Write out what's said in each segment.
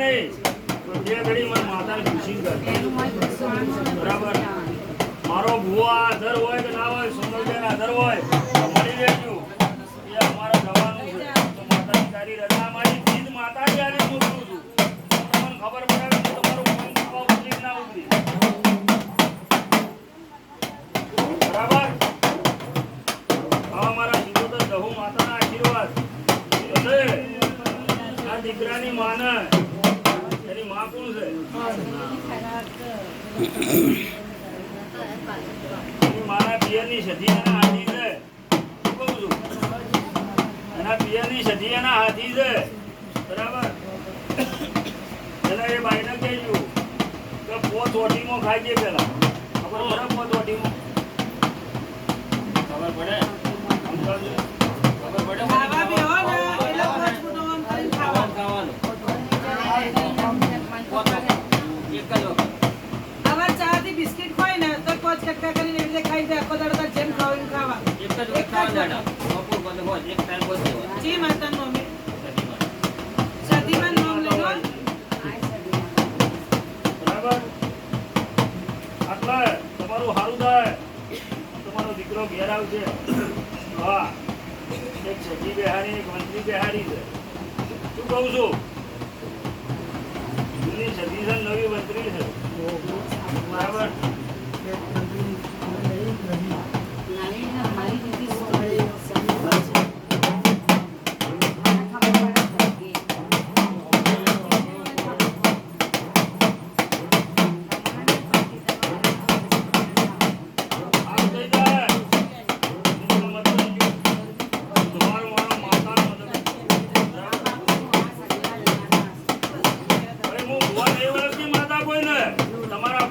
તો બરાબર. મારો તો તો મારી જીવોતર દહુ માતાના આશીર્વાદ. આ દીકરાની માને. એની માં કોણ છે એની માના પિયરની સધી હાથી છે કહું છું એના પિયરની સધી એના હાથી છે. બરાબર? પેલા એ બાઈને કહેજો કે પોત ઓટીમાં ખાઈ જાય પેલા. પડે પોત ઓટીમાં આવા બિસ્કિટ હોય ને તો પાંચ કટકા કરીને એવી રીતે ખાઈ જાય. આખો દાડો જેમ ખાવ. એમ ખાવા એક જ વખત. ખાવાનું દાડા બપોર બંધ હોય એક ટાઈમ બંધ હોય. જી માતા નામ બરાબર? આટલે તમારું સારું થાય. તમારો દીકરો ઘેર આવશે હા. એક સચી બિહારી એક મંત્રી બિહારી છે. શું કહું છું? જૂની છે નવી મંત્રી છે.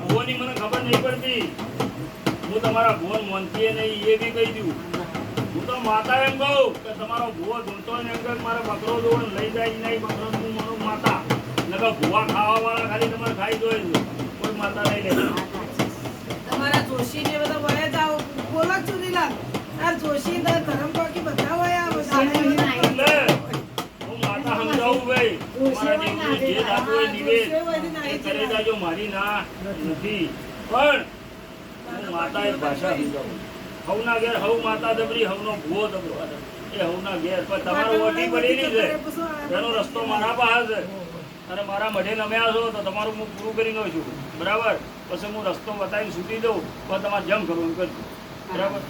ભુવાની મને ખબર નહીં પડતી. હું તમારા ભોન મોનતી નહીં, એ બી કહી દઉં. હું તો માતા એમ કહું કે તમારો ભૂવો ધૂણતો ને એમ કે મારે બકરો દોડ લઈ જાય નહીં, બકરો હું મારું માતા. નકર ભુવા ખાવા વાળા ખાલી તમારે ખાઈ જોઈએ છે. કોઈ માતા નહીં લે તમારા જોશી ને બધા વળે જાઓ. બોલો છું ચુનીલાલ તાર જોશી તાર ધરમ કોકી બધા વયા આ બધા એટલે હું માતા સમજાવું ભાઈ તમારા જેવું જે થતું હોય નિવેદ એ કરી જાજો મારી ના નથી. પણ હું માતા એક ભાષા સમજાવું. હવના ઘેર હવ માતા દબરી હવનો ભૂવો દબરો. એ હવના ઘેર પણ તમારું ઓટી પડેલી છે. એનો રસ્તો મારા પાસે છે. અને મારા મઢે નમ્યા છો તો તમારું હું પૂરું કરી દઉં છું. બરાબર? પછી હું રસ્તો બતાવીને છૂટી દઉં પણ તમારે જમ કરવું કરજો. બરાબર?